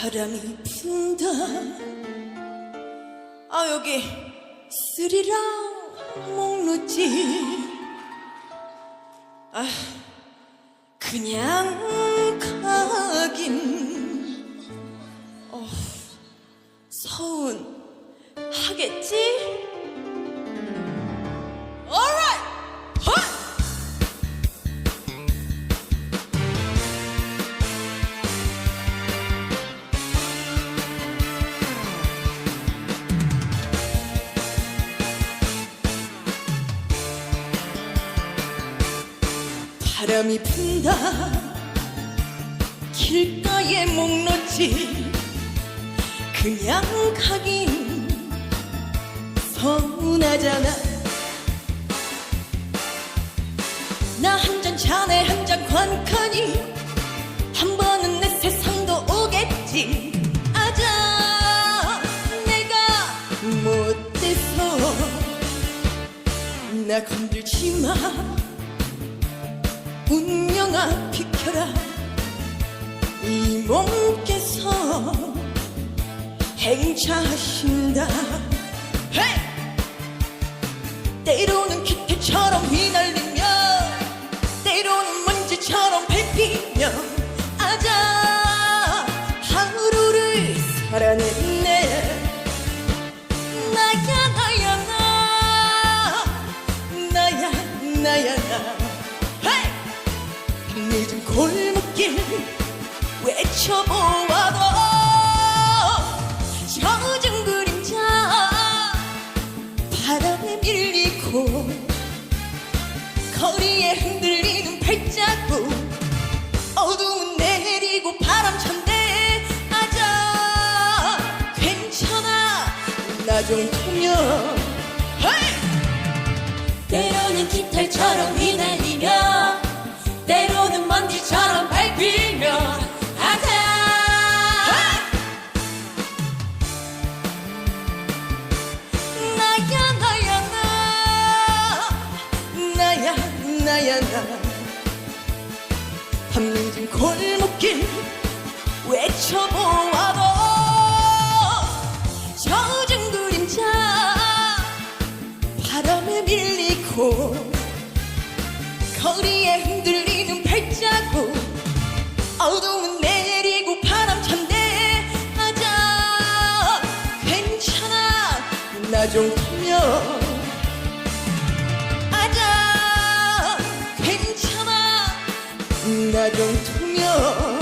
바람이 분다. 아 여기 스리랑 목놓지. 아 그냥 가긴. 어 서운 하겠지 바람이 분다. 길가에 목 놓지. 그냥 가긴 서운하잖아. 나 한잔 자네 한잔 관카니 한 번은 내 세상도 오겠지. 아자 내가 못돼서 나 건들지 마 운명아 비켜라 이 몸께서 행차하신다 헤이! 때로는 기태처럼 휘날리며 때로는 먼지처럼 밟히며 아자 하루를 살아냈네 골목길 외쳐보아도 젖은 그림자 바람에 밀리고 거리에 흔들리는 발자국 어둠은 내리고 바람찬데 아자 괜찮아 나 정도면 헤이! 때로는 깃털처럼 나야 나. 밤늦은 골목길 외쳐보아도 젖은 그림자 바람에 밀리고 거리에 흔들리는 발자국 어둠은 내리고 바람찬데 아자 괜찮아. 나 정도면 자 괜찮아 나 정도면